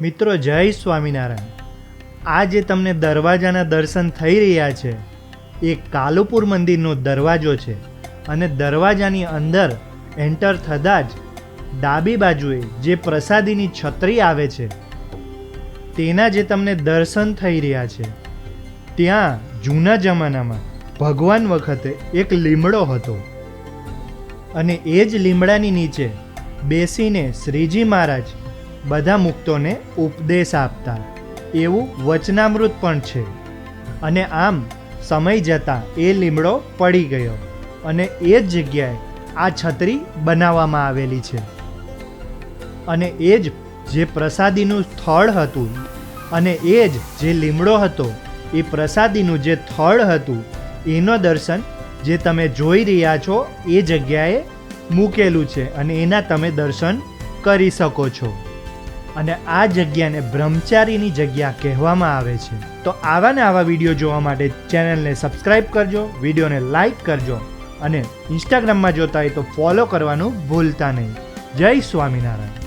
મિત્રો, જય સ્વામિનારાયણ. આ જે તમને દરવાજાના દર્શન થઈ રહ્યા છે. એ કાલુપુર મંદિરનો દરવાજો છે અને દરવાજાની અંદર એન્ટર થતાં જ ડાબી બાજુએ જે પ્રસાદીની છત્રી આવે છે, તેના જે તમને દર્શન થઈ રહ્યા છે, ત્યાં જૂના જમાનામાં ભગવાન વખતે એક લીમડો હતો. અને એ જ લીમડાની નીચે બેસીને શ્રીજી મહારાજ બધા મુક્તોને ઉપદેશ આપતા. એવું વચનામૃત પણ છે. અને આમ સમય જતાં એ લીમડો પડી ગયો અને એ જ જગ્યાએ આ છત્રી બનાવવામાં આવેલી છે. અને એ જ જે પ્રસાદીનું સ્થળ હતું અને એ જ જે લીમડો હતો, એ પ્રસાદીનું જે થળ હતું, એનો દર્શન જે તમે જોઈ રહ્યા છો એ જગ્યાએ મૂકેલું છે અને એના તમે દર્શન કરી શકો છો. અને આ જગ્યાને બ્રહ્મચારીની જગ્યા કહેવામાં આવે છે. તો આવા ને આવા વીડિયો જોવા માટે ચેનલને સબસ્ક્રાઈબ કરજો, વિડીયોને લાઈક કરજો અને ઇન્સ્ટાગ્રામમાં જોતા હોય તો ફોલો કરવાનું ભૂલતા નહીં. જય સ્વામિનારાયણ.